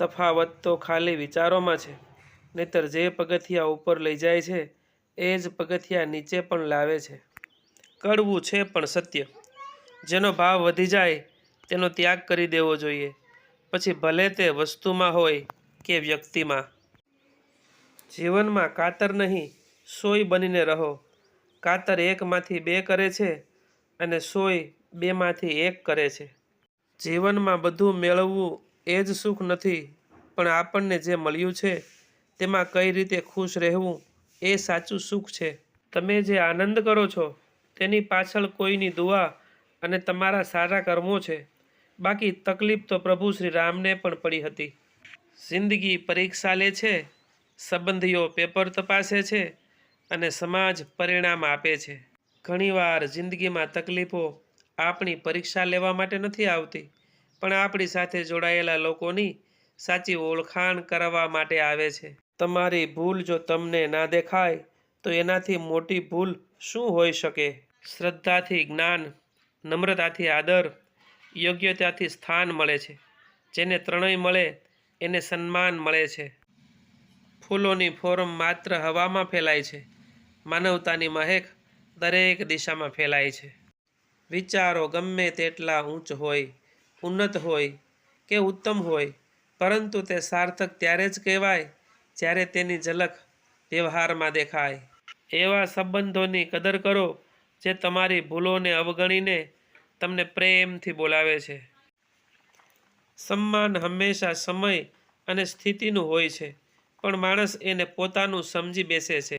તફાવત તો ખાલી વિચારોમાં છે. નહીંતર જે પગથિયા ઉપર લઈ જાય છે, એ જ પગથિયા નીચે પણ લાવે છે. કડવું છે પણ સત્ય. જેનો ભાવ વધી જાય, તેનો ત્યાગ કરી દેવો જોઈએ. પછી ભલે તે વસ્તુમાં હોય કે વ્યક્તિમાં. જીવનમાં કાતર નહીં, સોય બનીને રહો. કાતર એકમાંથી બે કરે છે અને સોય બેમાંથી એક કરે છે. જીવનમાં બધું મેળવવું એ જ સુખ નથી, પણ આપણને જે મળ્યું છે, તેમાં કઈ રીતે ખુશ રહેવું, એ સાચું સુખ છે. તમે જે આનંદ કરો છો, તેની પાછળ કોઈની દુઆ અને તમારા સારા કર્મો છે. બાકી તકલીફ તો પ્રભુ શ્રી રામને પણ પડી હતી. જિંદગી પરીક્ષા લે છે, સંબંધીઓ પેપર તપાસે છે અને સમાજ પરિણામ આપે છે. ઘણીવાર જિંદગીમાં તકલીફો આપણી પરીક્ષા લેવા માટે નથી આવતી પણ આપણી સાથે જોડાયેલા લોકોની સાચી ઓળખાણ કરવા માટે આવે છે. તમારી ભૂલ જો તમને ના દેખાય, તો એનાથી મોટી ભૂલ શું હોઈ શકે? શ્રદ્ધાથી જ્ઞાન, નમ્રતાથી આદર, યોગ્યતાથી સ્થાન મળે છે. જેને ત્રણેય મળે, એને સન્માન મળે છે. ફૂલોની ફોરમ માત્ર હવામાં ફેલાય છે. માનવતાની મહેક દરેક દિશામાં ફેલાય છે. વિચારો ગમે તેટલા ઊંચ હોય ઉન્નત હોય કે ઉત્તમ હોય, પરંતુ તે સાર્થક ત્યારે જ કહેવાય જ્યારે તેની ઝલક વ્યવહારમાં દેખાય. એવા સંબંધોની કદર કરો જે તમારી ભૂલોને અવગણીને તમને પ્રેમથી બોલાવે છે. સન્માન હંમેશા સમય અને સ્થિતિનું હોય છે, પણ માણસ એને પોતાનું સમજી બેસે છે.